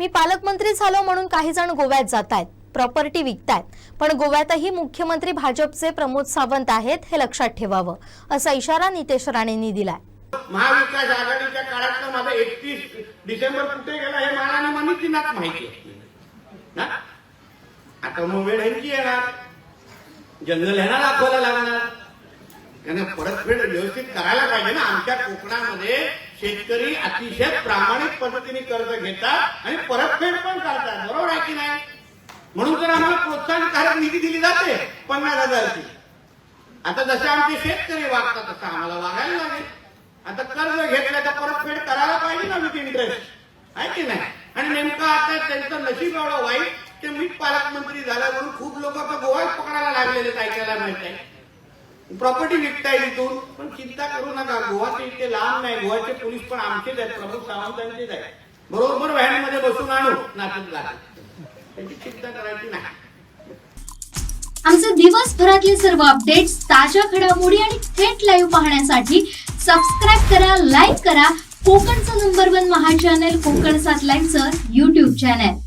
मी पालकमंत्री झालो म्हणून काही जण गोव्यात जात आहेत प्रॉपर्टी विकतायत. पण गोव्यातही मुख्यमंत्री भाजपचे प्रमोद सावंत आहेत हे लक्षात ठेवावं असा इशारा नितेश राणेंनी दिलाय. महाविकास आघाडीच्या काळात माझा एकतीस डिसेंबर कुठे गेला हे मला आणि मनीषींनाच माहिती आहे? आता मग वेळ येणार. जंगल ह्यांना दाखवायला लागणार. त्यांना परतफेड व्यवस्थित करायला पाहिजे ना. आमच्या कोकणामध्ये शेतकरी अतिशय प्रामाणिक पद्धतीने कर्ज घेतात आणि परतफेड पण करतात. बरोबर आहे की नाही? म्हणून तर आम्हाला प्रोत्साहनकारक निधी दिली जाते पन्नास हजारची. आता जसे आमचे शेतकरी वागतात तसं आम्हाला वागायला लागेल. आता कर्ज घेतलं तर परतफेड करायला पाहिजे ना विथ इंटरेस्ट. आहे की नाही? आणि नेमकं आता त्यांचं नशीब एवढं वाईट ते मी पालकमंत्री झाला म्हणून खूप लोक आता गोवाच पकडायला लागलेले आहेत ऐकायला माहीत आहे प्रॉपर्टी विकताय इथून पण चिंता करू नका. गोवाचे इतके लांब नाही. गोवाचे पोलीस पण आमचेच आहेत. प्रमुख सावंतांचेच आहेत. बरोबर व्हॅनमध्ये बसून आणू. नाटक त्याची चिंता करायची नाही. आमचे दिवसभरातले सर्व अपडेट्स ताज्या घडामोडी आणि थेट लाईव्ह पाहण्यासाठी सबस्क्राईब करा लाईक करा. कोकणचं number one Maha channel Konkan सात लाईव्हचं युट्यूब चॅनल